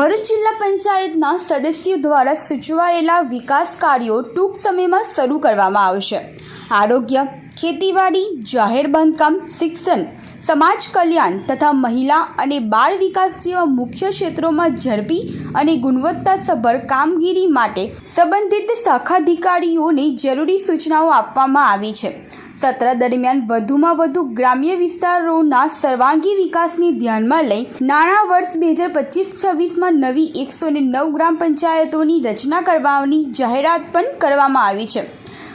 ભરૂચ જિલ્લા પંચાયતના સદસ્યો દ્વારા સૂચવાયેલા વિકાસ કાર્યો ટૂંક સમયમાં શરૂ કરવામાં આવશે. આરોગ્ય, ખેતીવાડી, જાહેર બાંધકામ, શિક્ષણ, સમાજ કલ્યાણ તથા મહિલા અને બાળ વિકાસ જેવા મુખ્ય ક્ષેત્રોમાં ઝડપી અને ગુણવત્તાસભર કામગીરી માટે સંબંધિત શાખાધિકારીઓને જરૂરી સૂચનાઓ આપવામાં આવી છે. સત્ર દરમિયાન વધુમાં વધુ ગ્રામ્ય વિસ્તારોના સર્વાંગી વિકાસને ધ્યાનમાં લઈ નાણાં વર્ષ બે હજાર પચીસ છવ્વીસમાં નવી એકસો નવ ગ્રામ પંચાયતોની રચના કરવાની જાહેરાત પણ કરવામાં આવી છે.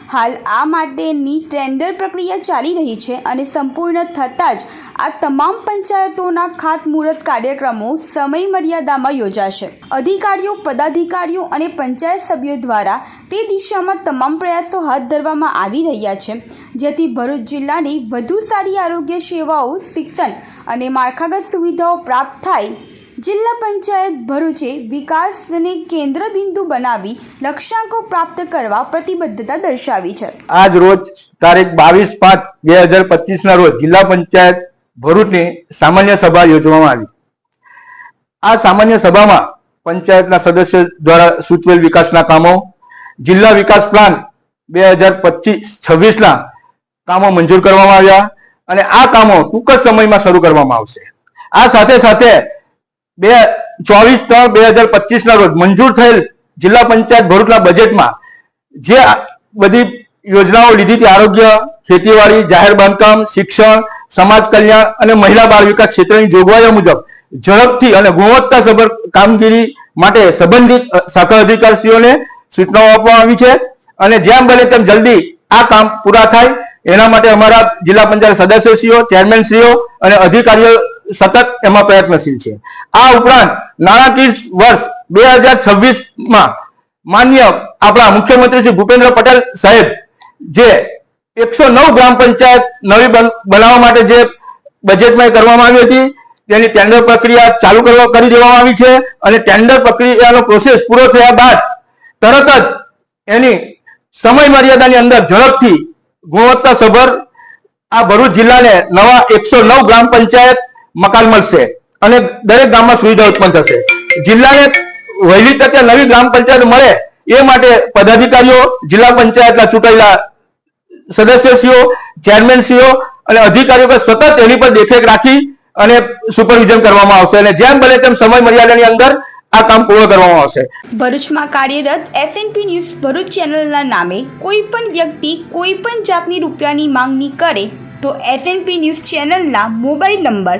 હાલ આ માટેની ટેન્ડર પ્રક્રિયા ચાલી રહી છે અને સંપૂર્ણ થતાં જ આ તમામ પંચાયતોના ખાતમુહૂર્ત કાર્યક્રમો સમય મર્યાદામાં યોજાશે. અધિકારીઓ, પદાધિકારીઓ અને પંચાયત સભ્યો દ્વારા તે દિશામાં તમામ પ્રયાસો હાથ ધરવામાં આવી રહ્યા છે, જેથી ભરૂચ જિલ્લાની વધુ સારી આરોગ્ય સેવાઓ, શિક્ષણ અને માળખાગત સુવિધાઓ પ્રાપ્ત થાય જિલ્લા પંચાયત ભરૂચે વિકાસને કેન્દ્ર બિંદુ બનાવી લક્ષ્યાંકો પ્રાપ્ત કરવા પ્રતિબદ્ધતા દર્શાવી છે. આજ રોજ તારીખ બાવીસ પાંચ બે હજાર પચીસ ના રોજ જિલ્લા પંચાયત ભરૂચની સામાન્ય સભા યોજવામાં આવી. આ સામાન્ય સભામાં પંચાયતના સદસ્યો દ્વારા સૂચવેલ વિકાસના કામો, જિલ્લા વિકાસ પ્લાન બે હજાર પચીસ છવ્વીસ ના કામો મંજૂર કરવામાં આવ્યા અને આ કામો ટૂંક જ સમયમાં શરૂ કરવામાં આવશે. આ સાથે સાથે બે ચોવીસ ત્રણ બે હજાર પચીસ ના રોજ મંજૂર થયેલ જિલ્લા પંચાયત ભરૂચના બજેટમાં જે બધી યોજનાઓ લીધી હતી, આરોગ્ય, ખેતીવાડી, જાહેર બાંધકામ, શિક્ષણ, સમાજ કલ્યાણ અને મહિલા બાળ વિકાસ ક્ષેત્રની જોગવાઈઓ મુજબ ઝડપથી અને ગુણવત્તાસભર કામગીરી માટે સંબંધિત શાખા અધિકારીઓને સૂચનાઓ આપવામાં આવી છે અને જેમ બને તેમ જલ્દી આ કામ પૂરા થાય. એના માટે અમારા જિલ્લા પંચાયત સદસ્યશ્રીઓ, ચેરમેનશ્રીઓ અને અધિકારીઓ સતત એમાં પ્રયત્નશીલ છે. આ ઉપરાંત નાણાકીય વર્ષ બે હજાર છવ્વીસમાં માન્ય આપણા મુખ્યમંત્રી શ્રી ભૂપેન્દ્ર પટેલ સાહેબ, જે એકસો નવ ગ્રામ પંચાયત નવી બન- બનાવવા માટે જે બજેટમાં કરવામાં આવી હતી, તેની ટેન્ડર પ્રક્રિયા ચાલુ કરવા, કરી દેવામાં આવી છે અને ટેન્ડર પ્રક્રિયાનો પ્રોસેસ પૂરો થયા બાદ તરત જ એની સમય મર્યાદાની અંદર ઝડપથી ગુણવત્તાસભર આ ભરૂચ જિલ્લાને નવા એકસો નવ ગ્રામ પંચાયત મકાન મળશે અને દરેક ગામમાં સુવિધા ઉત્પન્ન થશે. જિલ્લાને વહેલી તકે નવી ગ્રામ પંચાયત મળે એ માટે પદાધિકારીઓ, જિલ્લા પંચાયતના ચૂંટાયેલા સદસ્યશ્રીઓ ચેરમેનશ્રીઓ અને અધિકારીઓ પર સતત એની પર દેખરેખ રાખી અને સુપરવિઝન કરવામાં આવશે અને જેમ બને તેમ સમય મર્યાદાની અંદર આ કામ પૂર્ણ કરવામાં આવશે. ભરૂચમાં કાર્યરત એસએનપી ન્યૂઝ ભરૂચ ચેનલના નામે કોઈ પણ વ્યક્તિ કોઈ પણ જાતની રૂપિયાની માંગણી કરે તો એસએનપી ન્યૂઝ ચેનલના મોબાઈલ નંબર